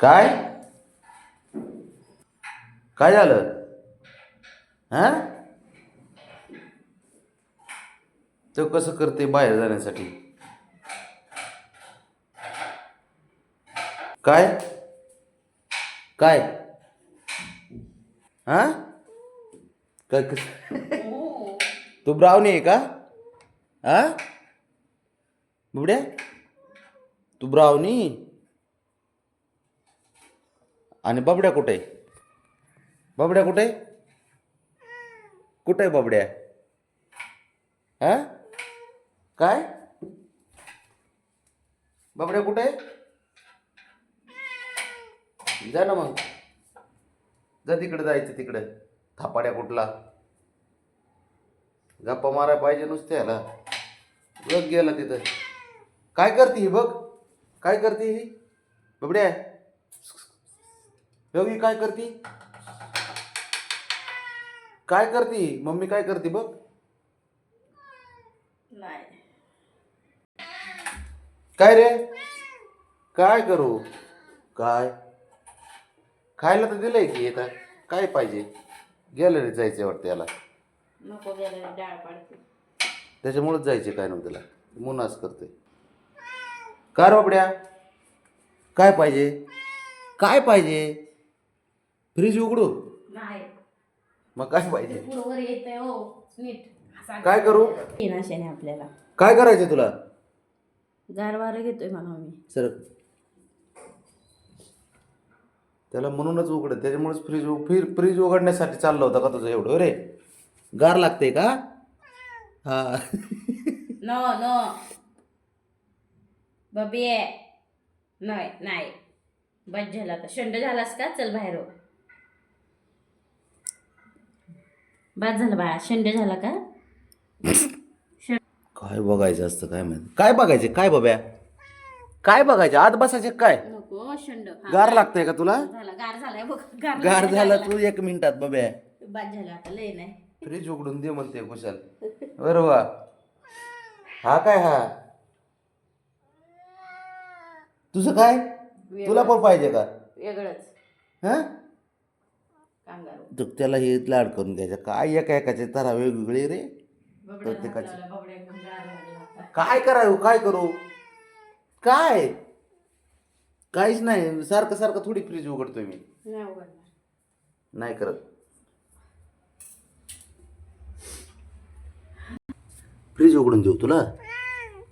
काय? काय झालं? हा? तो कसं करते बाहेर जाण्यासाठी? काय? काय? हा? काय कस तू ब्रावणी आहे का? हा? बुबड्या? तू ब्रावणी आणि बबड्या कुठे? बबड्या कुठे? आहे? कुठे आहे बबड्या? हा? काय? बबड्या कुठे? जा ना मग. जा तिकडे जायचं तिकडे. थापाड्या कुठला? गप्पा मारायला पाहिजे नुसते ह्याला. बघ गेला तिथं. काय करते ही बघ? काय करते ही? बबड्या? ही काय करते? काय करते? मम्मी काय करते बघ. नाही. काय रे? काय करू? काय? खायला तर दिलंय की आता. काय पाहिजे? गॅलरीत जायचं वाटतं याला. नको गेलं डाळ पाडते. त्याच्यामुळेच जायचे काय नव्हतं त्याला मुनास करतोय. कार बाबड्या काय पाहिजे? काय पाहिजे? फ्रीज उघडू नाही. मग काय पाहिजे? येतंय हो नीट. असा काय करू? येणाशाने आपल्याला. काय करायचं तुला? गारवारं घेतोय म्हणा मी. सर त्याला म्हणूनच उघड. त्याच्यामुळेच फ्रीज फ्री फ्रीज उघडण्यासाठी चाललं होतं का तुझं एवढं रे? गार लागते का? हा. नो नो बबी नाही नाही. बस झाला आता. शंड झालास का? चल बाहेर हो. बस झालं बाळा. शंड झाला का? काय बघायचं असतं काय माहिती. काय बघायचे काय बाब्या? काय बघायचे? आत बसायचे काय? नको शंड. हा, गार लागतंय का तुला? झाला गार झालाय बघ. गार गार झालं. तू एक मिनिटात बाब्या. बस झालं आता लय नाही. फ्रीज उघडून दे म्हणते कुशाल. बरोबर हा काय हा? तुझं काय? तुला पण पाहिजे का? वेगळंच. हा? कांगारू तर त्याला हे लाड करून घ्यायचं. काय एका एकाचे तरा वेगवेगळे रे? प्रत्येकाची. काय करावं काय करू? काय? काहीच नाही. सारखं सारखं थोडी फ्रीज उघडतोय मी. नाही करत. फ्रीज उघडून देऊ तुला?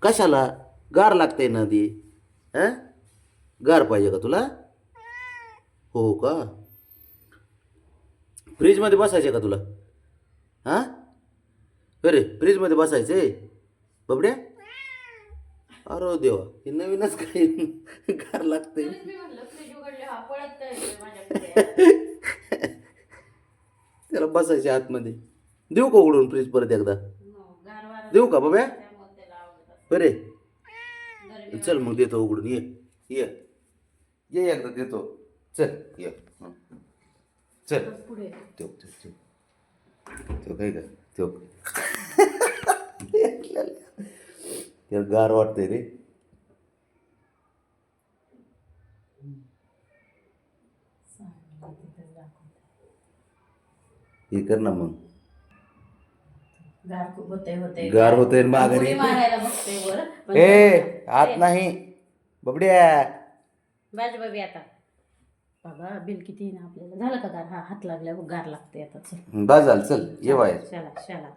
कशाला? गार लागतंय ना ती हं गार पाहिजे का तुला? हो का? फ्रीजमध्ये बसायचे का तुला? हां? अरे फ्रीजमध्ये बसायचे? बबड्या? अरे देवा हे नवीनच काही गार लागतंय. हा माझ्याकडे. त्याला बसायचे आतमध्ये. देऊ का उघडून फ्रीज परत एकदा? हो, देऊ का बाब्या गरमी चल मग देतो उघडून. ये ये. ये एकदा देतो. चल ये. हं. चल. पुढे ठेव ठेव ठेव. ठेव काय का ठेव. त्याला गार वाटतंय रे. हे कर ना मग. गार खूप होते होते गार होतंय माघारी. उडी मारायला बघते वर पण ए आत नाही. बबड्या. बाज बाबी आता. बाबा बिल किती ना आपल्याला. झालं का गार हा हात लागल्या गार लागते आता. चल. बस झालं चल. ये बाहेर. चला चला.